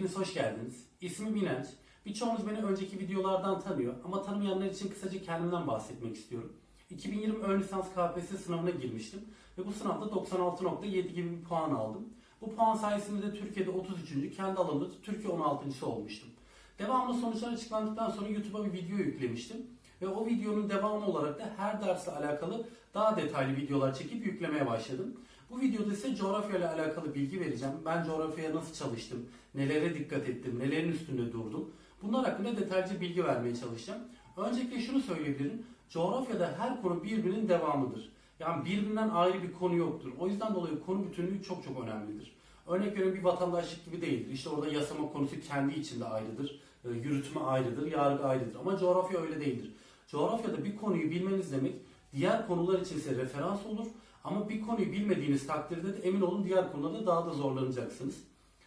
hepiniz hoş geldiniz. İsmim İnanç. Birçoğunuz beni önceki videolardan tanıyor ama tanımayanlar için kısaca kendimden bahsetmek istiyorum. 2020 ön lisans KPSS sınavına girmiştim ve bu sınavda 96.7 gibi bir puan aldım. Bu puan sayesinde de Türkiye'de 33. kendi alanımda da Türkiye 16. olmuştum. Devamlı sonuçlar açıklandıktan sonra YouTube'a bir video yüklemiştim. Ve o videonun devamı olarak da her dersle alakalı daha detaylı videolar çekip yüklemeye başladım. Bu videoda ise coğrafya ile alakalı bilgi vereceğim. Ben coğrafyaya nasıl çalıştım, nelere dikkat ettim, nelerin üstünde durdum. Bunlar hakkında detaylıca bilgi vermeye çalışacağım. Öncelikle şunu söyleyebilirim. Coğrafyada her konu birbirinin devamıdır. Yani birbirinden ayrı bir konu yoktur. O yüzden dolayı konu bütünlüğü çok çok önemlidir. Örnek veriyorum bir vatandaşlık gibi değildir. İşte orada yasama konusu kendi içinde ayrıdır. E, Yürütme ayrıdır, yargı ayrıdır. Ama coğrafya öyle değildir. Coğrafyada bir konuyu bilmeniz demek diğer konular için ise referans olur. Ama bir konuyu bilmediğiniz takdirde de emin olun diğer konularda daha da zorlanacaksınız.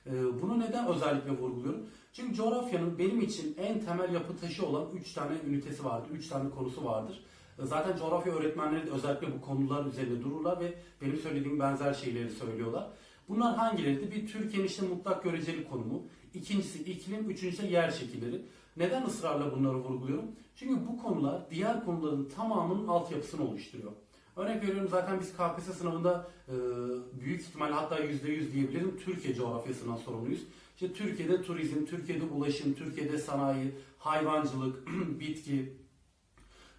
Ee, Bunu neden özellikle vurguluyorum? Çünkü coğrafyanın benim için en temel yapı taşı olan 3 tane ünitesi vardır, 3 tane konusu vardır. Ee, Zaten coğrafya öğretmenleri de özellikle bu konular üzerinde dururlar ve benim söylediğim benzer şeyleri söylüyorlar. Bunlar hangileriydi? Bir Türkiye'nin işte mutlak göreceli konumu, ikincisi iklim, üçüncüsü yer şekilleri. Neden ısrarla bunları vurguluyorum? Çünkü bu konular diğer konuların tamamının altyapısını oluşturuyor. Örnek veriyorum zaten biz KPSS sınavında e, büyük ihtimal hatta %100 diyebilirim Türkiye coğrafyasından sorumluyuz. İşte Türkiye'de turizm, Türkiye'de ulaşım, Türkiye'de sanayi, hayvancılık, bitki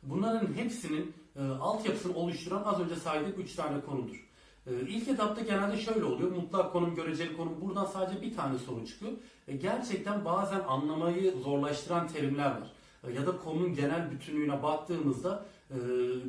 bunların hepsinin e, altyapısını oluşturan az önce saydığım 3 tane konudur. E, ilk etapta genelde şöyle oluyor. Mutlak konum, göreceli konum. Buradan sadece bir tane soru çıkıyor. E, gerçekten bazen anlamayı zorlaştıran terimler var. E, ya da konunun genel bütünlüğüne baktığımızda e,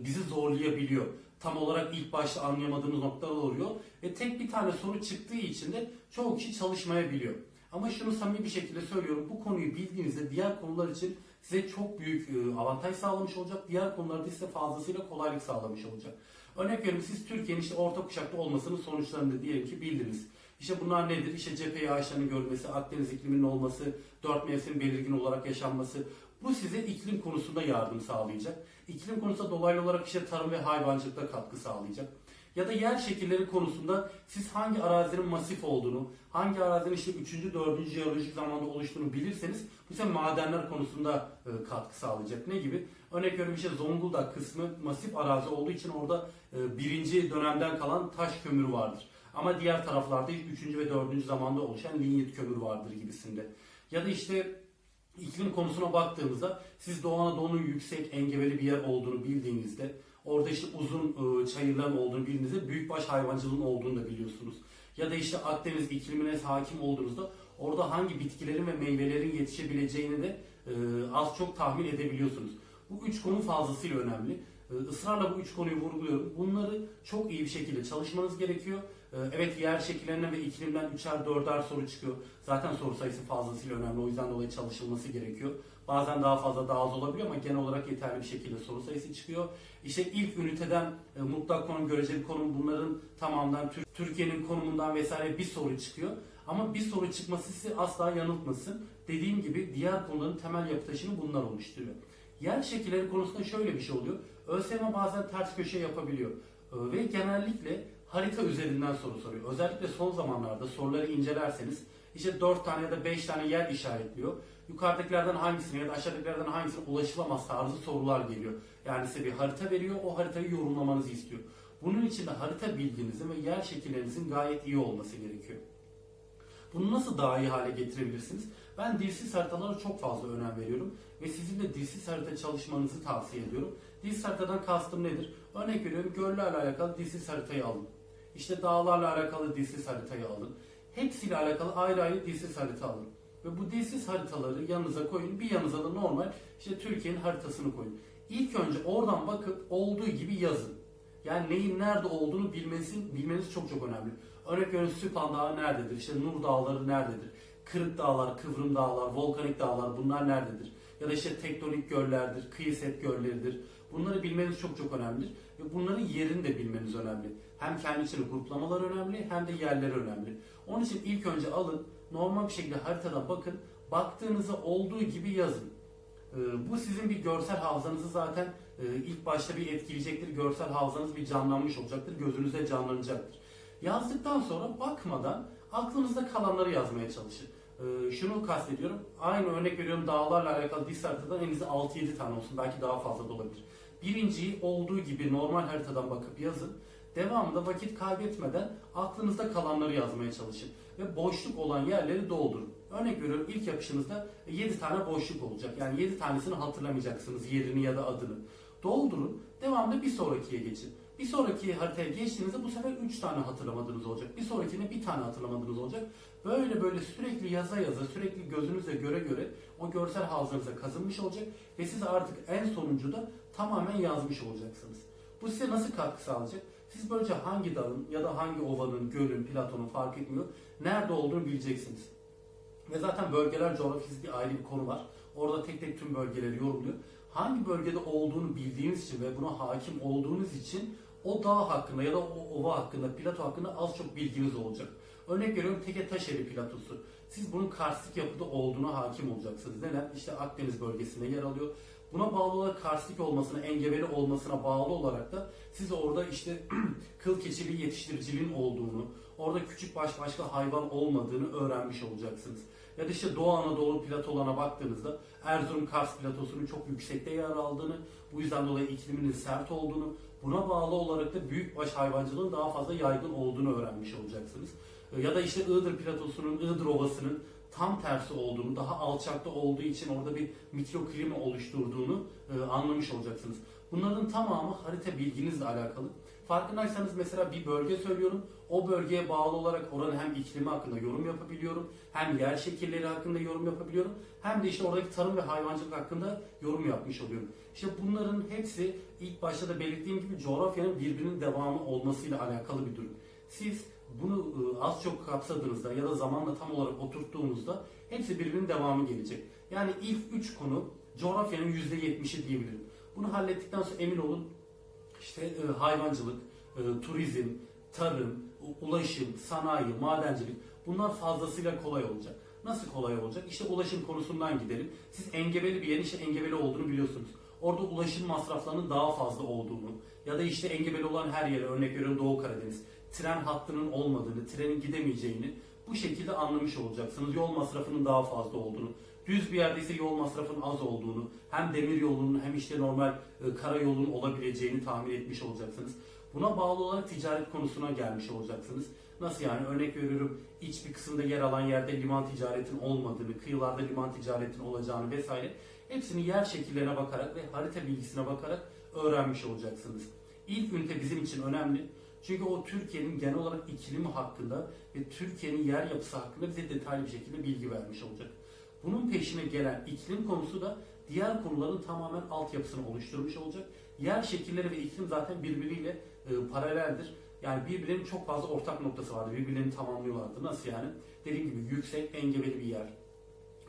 bizi zorlayabiliyor. Tam olarak ilk başta anlayamadığımız noktalar oluyor. Ve tek bir tane soru çıktığı için de çoğu kişi çalışmayabiliyor. Ama şunu samimi bir şekilde söylüyorum. Bu konuyu bildiğinizde diğer konular için size çok büyük e, avantaj sağlamış olacak. Diğer konularda size fazlasıyla kolaylık sağlamış olacak. Örnek veriyorum siz Türkiye'nin işte orta kuşakta olmasının sonuçlarını diyelim ki bildiniz. İşte bunlar nedir? İşte cephe yağışlarının görülmesi, Akdeniz ikliminin olması, dört mevsim belirgin olarak yaşanması. Bu size iklim konusunda yardım sağlayacak. İklim konusunda dolaylı olarak işte tarım ve hayvancılıkta katkı sağlayacak. Ya da yer şekilleri konusunda siz hangi arazinin masif olduğunu, hangi arazinin işte 3. 4. jeolojik zamanda oluştuğunu bilirseniz bu size madenler konusunda e, katkı sağlayacak. Ne gibi? Örnek veriyorum işte Zonguldak kısmı masif arazi olduğu için orada e, birinci dönemden kalan taş kömürü vardır. Ama diğer taraflarda 3. ve 4. zamanda oluşan linyit kömür vardır gibisinde. Ya da işte iklim konusuna baktığımızda siz Doğu Anadolu'nun yüksek engebeli bir yer olduğunu bildiğinizde orada işte uzun e, çayırların olduğunu bildiğinizde büyükbaş hayvancılığın olduğunu da biliyorsunuz. Ya da işte Akdeniz iklimine hakim olduğunuzda orada hangi bitkilerin ve meyvelerin yetişebileceğini de e, az çok tahmin edebiliyorsunuz. Bu üç konu fazlasıyla önemli. E, ısrarla bu üç konuyu vurguluyorum. Bunları çok iyi bir şekilde çalışmanız gerekiyor. E, Evet yer şekillerinden ve iklimden üçer dörder soru çıkıyor. Zaten soru sayısı fazlasıyla önemli. O yüzden dolayı çalışılması gerekiyor. Bazen daha fazla daha az olabiliyor ama genel olarak yeterli bir şekilde soru sayısı çıkıyor. İşte ilk üniteden e, mutlak konum, göreceli konum bunların tamamından Tür- Türkiye'nin konumundan vesaire bir soru çıkıyor. Ama bir soru çıkması sizi asla yanıltmasın. Dediğim gibi diğer konuların temel yapı taşını bunlar oluşturuyor. Yer şekilleri konusunda şöyle bir şey oluyor. ÖSYM bazen ters köşe yapabiliyor. Ee, Ve genellikle harita üzerinden soru soruyor. Özellikle son zamanlarda soruları incelerseniz işte 4 tane ya da 5 tane yer işaretliyor. Yukarıdakilerden hangisine ya da aşağıdakilerden hangisine ulaşılamaz tarzı sorular geliyor. Yani size bir harita veriyor, o haritayı yorumlamanızı istiyor. Bunun için de harita bilginizin ve yer şekillerinizin gayet iyi olması gerekiyor. Bunu nasıl daha iyi hale getirebilirsiniz? Ben dilsiz haritalara çok fazla önem veriyorum ve sizin de dilsiz harita çalışmanızı tavsiye ediyorum. Dilsiz haritadan kastım nedir? Örnek veriyorum göllerle alakalı dilsiz haritayı alın. İşte dağlarla alakalı dilsiz haritayı alın. Hepsiyle alakalı ayrı ayrı dilsiz harita alın. Ve bu dilsiz haritaları yanınıza koyun. Bir yanınıza da normal işte Türkiye'nin haritasını koyun. İlk önce oradan bakıp olduğu gibi yazın. Yani neyin nerede olduğunu bilmeniz, bilmeniz çok çok önemli. Örnek veriyorum Süphan Dağı nerededir? İşte Nur Dağları nerededir? Kırık Dağlar, Kıvrım Dağlar, Volkanik Dağlar bunlar nerededir? Ya da işte tektonik göllerdir, kıyı set gölleridir. Bunları bilmeniz çok çok önemlidir. Ve bunların yerini de bilmeniz önemli. Hem kendi gruplamalar önemli hem de yerleri önemli. Onun için ilk önce alın, normal bir şekilde haritadan bakın. Baktığınızda olduğu gibi yazın. Ee, Bu sizin bir görsel hafızanızı zaten e, ilk başta bir etkileyecektir. Görsel hafızanız bir canlanmış olacaktır. Gözünüzde canlanacaktır. Yazdıktan sonra bakmadan aklınızda kalanları yazmaya çalışın. Ee, şunu kastediyorum. Aynı örnek veriyorum dağlarla alakalı disk haritadan en az 6-7 tane olsun. Belki daha fazla da olabilir. Birinciyi olduğu gibi normal haritadan bakıp yazın. Devamında vakit kaybetmeden aklınızda kalanları yazmaya çalışın. Ve boşluk olan yerleri doldurun. Örnek veriyorum ilk yapışınızda 7 tane boşluk olacak. Yani 7 tanesini hatırlamayacaksınız yerini ya da adını. Doldurun. Devamında bir sonrakiye geçin. Bir sonraki haritaya geçtiğinizde bu sefer 3 tane hatırlamadığınız olacak. Bir sonrakine bir tane hatırlamadığınız olacak. Böyle böyle sürekli yaza yaza, sürekli gözünüzle göre göre o görsel hafızanıza kazınmış olacak. Ve siz artık en sonuncuda tamamen yazmış olacaksınız. Bu size nasıl katkı sağlayacak? Siz böylece hangi dağın ya da hangi ovanın, gölün, platonun fark etmiyor. Nerede olduğunu bileceksiniz. Ve zaten bölgeler coğrafyası bir ayrı bir konu var. Orada tek tek tüm bölgeleri yorumluyor. Hangi bölgede olduğunu bildiğiniz için ve buna hakim olduğunuz için o dağ hakkında ya da o ova hakkında, plato hakkında az çok bilginiz olacak. Örnek veriyorum Teke Taşeri platosu. Siz bunun karstik yapıda olduğuna hakim olacaksınız. Neden? İşte Akdeniz bölgesinde yer alıyor. Buna bağlı olarak karstik olmasına, engebeli olmasına bağlı olarak da siz orada işte kıl keçili yetiştiriciliğin olduğunu, orada küçük baş başka hayvan olmadığını öğrenmiş olacaksınız. Ya da işte Doğu Anadolu platolarına baktığınızda Erzurum Kars platosunun çok yüksekte yer aldığını, bu yüzden dolayı ikliminin sert olduğunu, buna bağlı olarak da büyükbaş hayvancılığın daha fazla yaygın olduğunu öğrenmiş olacaksınız. Ya da işte Iğdır platosunun, Iğdır Ovası'nın tam tersi olduğunu, daha alçakta olduğu için orada bir mikroklima oluşturduğunu e, anlamış olacaksınız. Bunların tamamı harita bilginizle alakalı. Farkındaysanız mesela bir bölge söylüyorum. O bölgeye bağlı olarak oranın hem iklimi hakkında yorum yapabiliyorum, hem yer şekilleri hakkında yorum yapabiliyorum, hem de işte oradaki tarım ve hayvancılık hakkında yorum yapmış oluyorum. İşte bunların hepsi ilk başta da belirttiğim gibi coğrafyanın birbirinin devamı olmasıyla alakalı bir durum. Siz bunu e, az çok kapsadığınızda ya da zamanla tam olarak oturttuğunuzda hepsi birbirinin devamı gelecek. Yani ilk üç konu coğrafyanın %70'i diyebilirim. Bunu hallettikten sonra emin olun işte e, hayvancılık, e, turizm, tarım, ulaşım, sanayi, madencilik bunlar fazlasıyla kolay olacak. Nasıl kolay olacak? İşte ulaşım konusundan gidelim. Siz engebeli bir yerin işte engebeli olduğunu biliyorsunuz. Orada ulaşım masraflarının daha fazla olduğunu ya da işte engebeli olan her yere örnek veriyorum Doğu Karadeniz tren hattının olmadığını, trenin gidemeyeceğini bu şekilde anlamış olacaksınız. Yol masrafının daha fazla olduğunu, düz bir yerde ise yol masrafının az olduğunu, hem demir yolunun hem işte normal e, karayolunun olabileceğini tahmin etmiş olacaksınız. Buna bağlı olarak ticaret konusuna gelmiş olacaksınız. Nasıl yani? Örnek veriyorum iç bir kısımda yer alan yerde liman ticaretin olmadığını, kıyılarda liman ticaretin olacağını vesaire hepsini yer şekillerine bakarak ve harita bilgisine bakarak öğrenmiş olacaksınız. İlk ünite bizim için önemli. Çünkü o Türkiye'nin genel olarak iklimi hakkında ve Türkiye'nin yer yapısı hakkında bize detaylı bir şekilde bilgi vermiş olacak. Bunun peşine gelen iklim konusu da diğer konuların tamamen altyapısını oluşturmuş olacak. Yer şekilleri ve iklim zaten birbiriyle e, paraleldir. Yani birbirlerinin çok fazla ortak noktası vardı. Birbirlerini tamamlıyorlardı. Nasıl yani? Dediğim gibi yüksek, engebeli bir yer.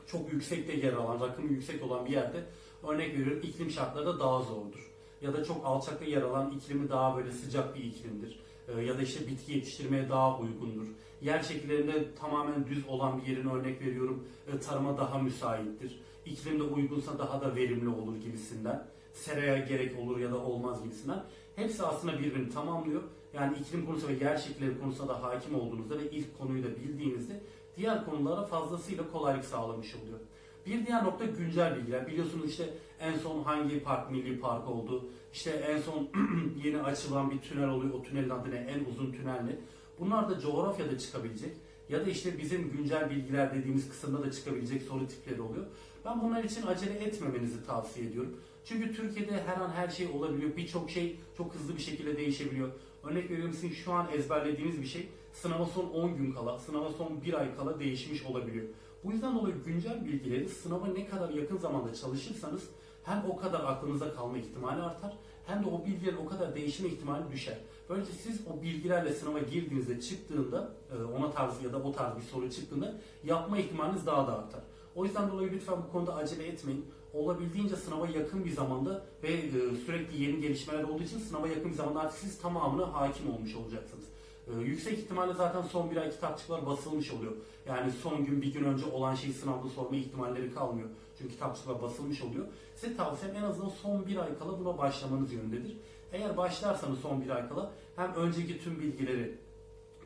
Çok yüksekte yer alan, rakımı yüksek olan bir yerde örnek veriyorum iklim şartları da daha zordur. Ya da çok alçakta yer alan iklimi daha böyle sıcak bir iklimdir. Ee, ya da işte bitki yetiştirmeye daha uygundur. Yer şekillerinde tamamen düz olan bir yerin örnek veriyorum e, tarıma daha müsaittir. İklimde uygunsa daha da verimli olur gibisinden. Seraya gerek olur ya da olmaz gibisinden. Hepsi aslında birbirini tamamlıyor. Yani iklim konusu ve yer şekilleri konusuna da hakim olduğunuzda ve ilk konuyu da bildiğinizde diğer konulara fazlasıyla kolaylık sağlamış oluyor. Bir diğer nokta güncel bilgiler. Biliyorsunuz işte en son hangi park milli park oldu. İşte en son yeni açılan bir tünel oluyor. O tünelin adı ne? En uzun tünel ne? Bunlar da coğrafyada çıkabilecek. Ya da işte bizim güncel bilgiler dediğimiz kısımda da çıkabilecek soru tipleri oluyor. Ben bunlar için acele etmemenizi tavsiye ediyorum. Çünkü Türkiye'de her an her şey olabiliyor. Birçok şey çok hızlı bir şekilde değişebiliyor. Örnek veriyorum sizin şu an ezberlediğiniz bir şey sınava son 10 gün kala, sınava son 1 ay kala değişmiş olabiliyor. Bu yüzden dolayı güncel bilgileri sınava ne kadar yakın zamanda çalışırsanız hem o kadar aklınızda kalma ihtimali artar hem de o bilgilerin o kadar değişme ihtimali düşer. Böylece siz o bilgilerle sınava girdiğinizde çıktığında e, ona tarz ya da o tarz bir soru çıktığında yapma ihtimaliniz daha da artar. O yüzden dolayı lütfen bu konuda acele etmeyin. Olabildiğince sınava yakın bir zamanda ve e, sürekli yeni gelişmeler olduğu için sınava yakın bir zamanda artık siz tamamına hakim olmuş olacaksınız. Ee, yüksek ihtimalle zaten son bir ay kitapçıklar basılmış oluyor. Yani son gün bir gün önce olan şeyi sınavda sorma ihtimalleri kalmıyor. Çünkü kitapçıklar basılmış oluyor. Size tavsiyem en azından son bir ay kala buna başlamanız yönündedir. Eğer başlarsanız son bir ay kala hem önceki tüm bilgileri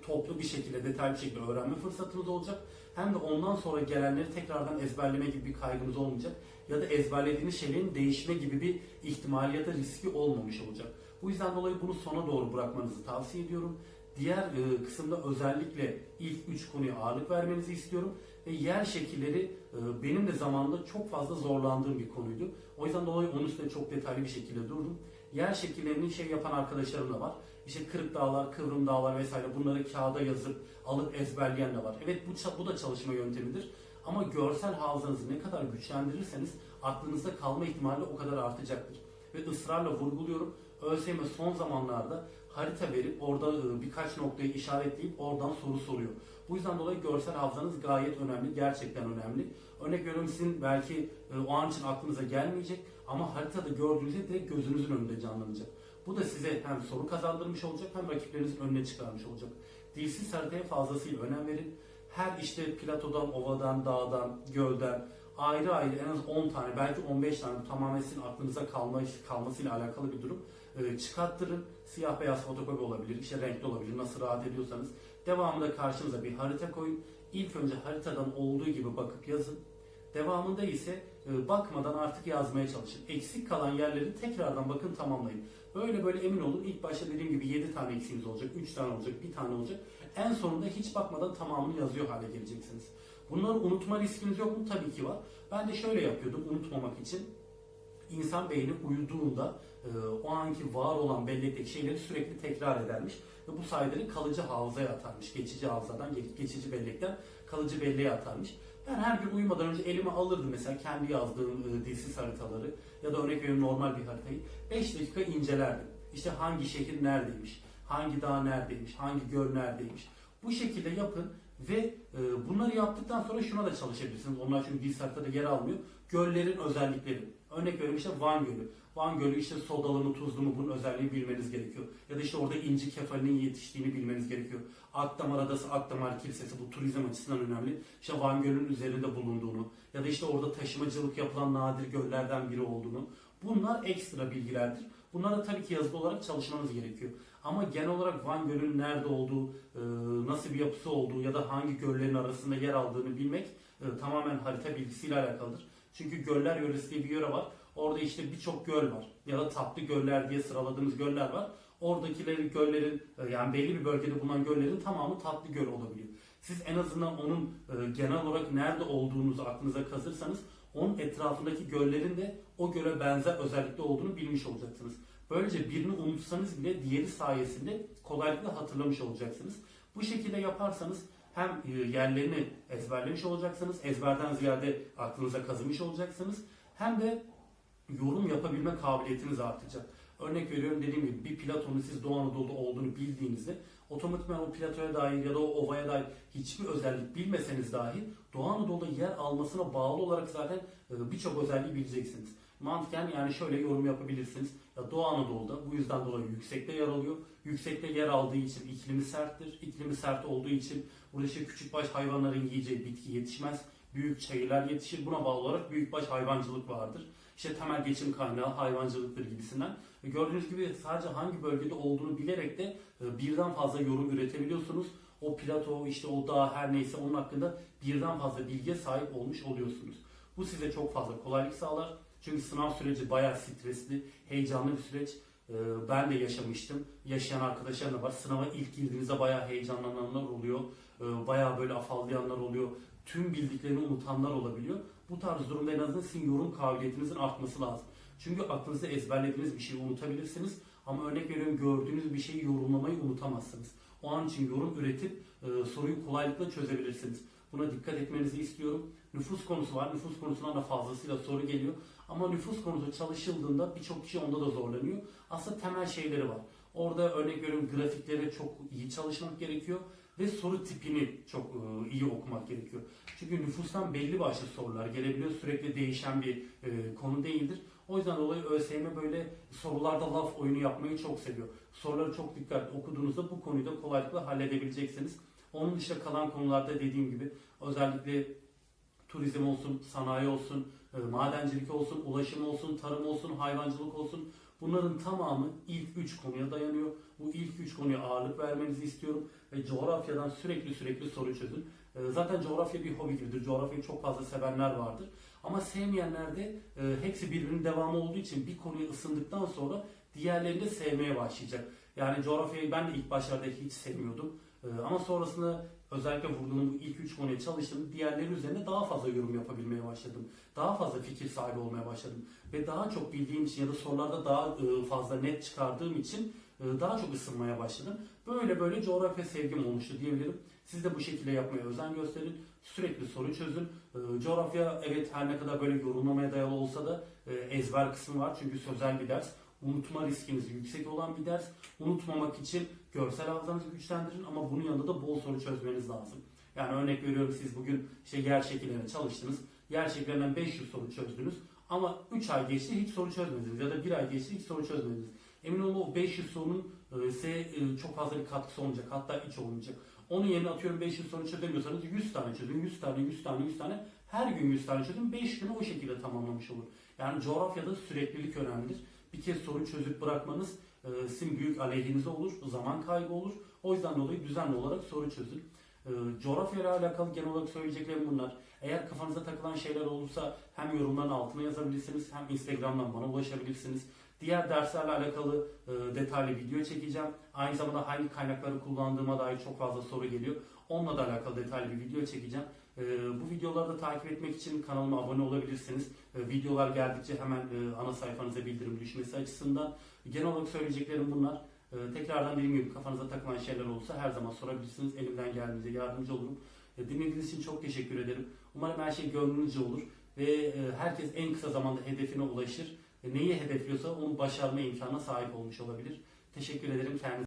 toplu bir şekilde, detaylı bir şekilde öğrenme fırsatınız olacak. hem de ondan sonra gelenleri tekrardan ezberleme gibi bir kaygınız olmayacak. Ya da ezberlediğiniz şeylerin değişme gibi bir ihtimali ya da riski olmamış olacak. Bu yüzden dolayı bunu sona doğru bırakmanızı tavsiye ediyorum. Diğer e, kısımda özellikle ilk üç konuya ağırlık vermenizi istiyorum. Ve yer şekilleri e, benim de zamanında çok fazla zorlandığım bir konuydu. O yüzden dolayı onun üstüne çok detaylı bir şekilde durdum. Yer şekillerini şey yapan arkadaşlarım da var. İşte kırık dağlar, kıvrım dağlar vesaire bunları kağıda yazıp alıp ezberleyen de var. Evet bu, bu da çalışma yöntemidir. Ama görsel hafızanızı ne kadar güçlendirirseniz aklınızda kalma ihtimali o kadar artacaktır. Ve ısrarla vurguluyorum. ÖSYM son zamanlarda harita verip orada e, birkaç noktayı işaretleyip oradan soru soruyor. Bu yüzden dolayı görsel hafızanız gayet önemli, gerçekten önemli. Örnek veriyorum sizin belki e, o an için aklınıza gelmeyecek ama haritada gördüğünüzde direkt gözünüzün önünde canlanacak. Bu da size hem soru kazandırmış olacak hem rakiplerinizin önüne çıkarmış olacak. Dilsiz haritaya fazlasıyla önem verin. Her işte platodan, ovadan, dağdan, gölden ayrı ayrı en az 10 tane belki 15 tane bu tamamen aklınıza kalma, kalmasıyla alakalı bir durum. E, çıkarttırın. Siyah beyaz fotokopi olabilir, işte renkli olabilir nasıl rahat ediyorsanız. Devamında karşınıza bir harita koyun. İlk önce haritadan olduğu gibi bakıp yazın. Devamında ise e, bakmadan artık yazmaya çalışın. Eksik kalan yerleri tekrardan bakın tamamlayın. Böyle böyle emin olun. İlk başta dediğim gibi 7 tane eksiğiniz olacak, 3 tane olacak, 1 tane olacak. En sonunda hiç bakmadan tamamını yazıyor hale geleceksiniz. Bunları unutma riskiniz yok mu? Tabii ki var. Ben de şöyle yapıyordum unutmamak için. İnsan beyni uyuduğunda e, o anki var olan bellekteki şeyleri sürekli tekrar edermiş. Ve bu sayede kalıcı hafızaya atarmış. Geçici hafızadan, ge- geçici bellekten kalıcı belleğe atarmış. Ben her gün uyumadan önce elime alırdım mesela kendi yazdığım e, dilsiz haritaları ya da örnek veriyorum normal bir haritayı. 5 dakika incelerdim. İşte hangi şehir neredeymiş, hangi dağ neredeymiş, hangi göl neredeymiş. Bu şekilde yapın ve e, bunları yaptıktan sonra şuna da çalışabilirsiniz. Onlar çünkü haritada yer almıyor. Göllerin özellikleri. Örnek veriyorum işte Van Gölü. Van Gölü işte sodalı mı tuzlu mu bunun özelliğini bilmeniz gerekiyor. Ya da işte orada inci kefalinin yetiştiğini bilmeniz gerekiyor. Akdamar Adası, Akdamar Kilisesi bu turizm açısından önemli. İşte Van Gölü'nün üzerinde bulunduğunu ya da işte orada taşımacılık yapılan nadir göllerden biri olduğunu. Bunlar ekstra bilgilerdir. Bunlara tabii ki yazılı olarak çalışmanız gerekiyor. Ama genel olarak Van Gölü'nün nerede olduğu, e, nasıl bir yapısı olduğu ya da hangi göllerin arasında yer aldığını bilmek e, tamamen harita bilgisiyle alakalıdır. Çünkü göller yöresi diye bir yöre var. Orada işte birçok göl var. Ya da tatlı göller diye sıraladığımız göller var. Oradakileri göllerin e, yani belli bir bölgede bulunan göllerin tamamı tatlı göl olabiliyor. Siz en azından onun genel olarak nerede olduğunuzu aklınıza kazırsanız onun etrafındaki göllerin de o göle benzer özellikle olduğunu bilmiş olacaksınız. Böylece birini unutsanız bile diğeri sayesinde kolaylıkla hatırlamış olacaksınız. Bu şekilde yaparsanız hem e, yerlerini ezberlemiş olacaksınız, ezberden ziyade aklınıza kazımış olacaksınız. Hem de yorum yapabilme kabiliyetiniz artacak. Örnek veriyorum dediğim gibi bir Platon'un siz Doğu Anadolu'da olduğunu bildiğinizde otomatikman o platoya dair ya da o ovaya dair hiçbir özellik bilmeseniz dahi Doğu Anadolu'da yer almasına bağlı olarak zaten e, birçok özelliği bileceksiniz. Mantıken yani şöyle yorum yapabilirsiniz. Ya Doğu Anadolu'da bu yüzden dolayı yüksekte yer alıyor. Yüksekte yer aldığı için iklimi serttir. İklimi sert olduğu için burada işte küçükbaş hayvanların yiyeceği bitki yetişmez. Büyük çayırlar yetişir. Buna bağlı olarak büyükbaş hayvancılık vardır. İşte temel geçim kaynağı hayvancılıktır gibisinden. Ve gördüğünüz gibi sadece hangi bölgede olduğunu bilerek de e, birden fazla yorum üretebiliyorsunuz. O plato, işte o dağ her neyse onun hakkında birden fazla bilgiye sahip olmuş oluyorsunuz. Bu size çok fazla kolaylık sağlar. Çünkü sınav süreci bayağı stresli, heyecanlı bir süreç. Ee, Ben de yaşamıştım. Yaşayan arkadaşlarım da var. Sınava ilk girdiğinizde bayağı heyecanlananlar oluyor. Ee, Bayağı böyle afallayanlar oluyor. Tüm bildiklerini unutanlar olabiliyor. Bu tarz durumda en azından sizin yorum kabiliyetinizin artması lazım. Çünkü aklınızda ezberlediğiniz bir şeyi unutabilirsiniz. Ama örnek veriyorum gördüğünüz bir şeyi yorumlamayı unutamazsınız. O an için yorum üretip e, soruyu kolaylıkla çözebilirsiniz. Buna dikkat etmenizi istiyorum. Nüfus konusu var. Nüfus konusundan da fazlasıyla soru geliyor. Ama nüfus konusu çalışıldığında birçok kişi onda da zorlanıyor. Aslında temel şeyleri var. Orada örnek veriyorum grafikleri çok iyi çalışmak gerekiyor ve soru tipini çok e, iyi okumak gerekiyor. Çünkü nüfustan belli başlı sorular gelebiliyor. Sürekli değişen bir e, konu değildir. O yüzden dolayı ÖSYM böyle sorularda laf oyunu yapmayı çok seviyor. Soruları çok dikkatli okuduğunuzda bu konuyu da kolaylıkla halledebileceksiniz. Onun dışında kalan konularda dediğim gibi özellikle turizm olsun, sanayi olsun, e, madencilik olsun, ulaşım olsun, tarım olsun, hayvancılık olsun. Bunların tamamı ilk üç konuya dayanıyor. Bu ilk üç konuya ağırlık vermenizi istiyorum ve coğrafyadan sürekli sürekli soru çözün. E, zaten coğrafya bir hobi gibidir. Coğrafyayı çok fazla sevenler vardır. Ama sevmeyenler de e, hepsi birbirinin devamı olduğu için bir konuya ısındıktan sonra diğerlerini de sevmeye başlayacak. Yani coğrafyayı ben de ilk başlarda hiç sevmiyordum. E, ama sonrasında özellikle vurduğum bu ilk üç konuya çalıştım. Diğerleri üzerine daha fazla yorum yapabilmeye başladım. Daha fazla fikir sahibi olmaya başladım. Ve daha çok bildiğim için ya da sorularda daha e, fazla net çıkardığım için e, daha çok ısınmaya başladım. Böyle böyle coğrafya sevgim olmuştu diyebilirim. Siz de bu şekilde yapmaya özen gösterin. Sürekli soru çözün. E, Coğrafya evet her ne kadar böyle yorumlamaya dayalı olsa da ezber kısmı var. Çünkü sözel bir ders. Unutma riskiniz yüksek olan bir ders. Unutmamak için görsel hafızanızı güçlendirin ama bunun yanında da bol soru çözmeniz lazım. Yani örnek veriyorum siz bugün işte yer şekillerine çalıştınız. Yer şekillerinden 500 soru çözdünüz. Ama 3 ay geçti hiç soru çözmediniz ya da 1 ay geçti hiç soru çözmediniz. Emin olun o 500 sorunun e, size e, çok fazla bir katkısı olmayacak. Hatta hiç olmayacak. Onun yerine atıyorum 500 soru çözemiyorsanız 100 tane çözün. 100 tane, 100 tane, 100 tane. Her gün 100 tane çözün. 5 günü o şekilde tamamlamış olur. Yani coğrafyada süreklilik önemlidir. Bir kez soru çözüp bırakmanız e, sizin büyük aleyhinize olur. Zaman kaybı olur. O yüzden dolayı düzenli olarak soru çözün. E, coğrafyayla alakalı genel olarak söyleyeceklerim bunlar. Eğer kafanıza takılan şeyler olursa hem yorumların altına yazabilirsiniz hem Instagram'dan bana ulaşabilirsiniz. Diğer derslerle alakalı e, detaylı video çekeceğim. Aynı zamanda hangi kaynakları kullandığıma dair çok fazla soru geliyor. Onunla da alakalı detaylı bir video çekeceğim. E, bu videoları da takip etmek için kanalıma abone olabilirsiniz. E, videolar geldikçe hemen e, ana sayfanıza bildirim düşmesi açısından. Genel olarak söyleyeceklerim bunlar. E, tekrardan dediğim gibi kafanıza takılan şeyler olursa her zaman sorabilirsiniz. Elimden geldiğince yardımcı olurum. E, dinlediğiniz için çok teşekkür ederim. Umarım her şey gönlünüzce olur ve e, herkes en kısa zamanda hedefine ulaşır. E, neyi hedefliyorsa onu başarma imkanına sahip olmuş olabilir. Teşekkür ederim. Kendinize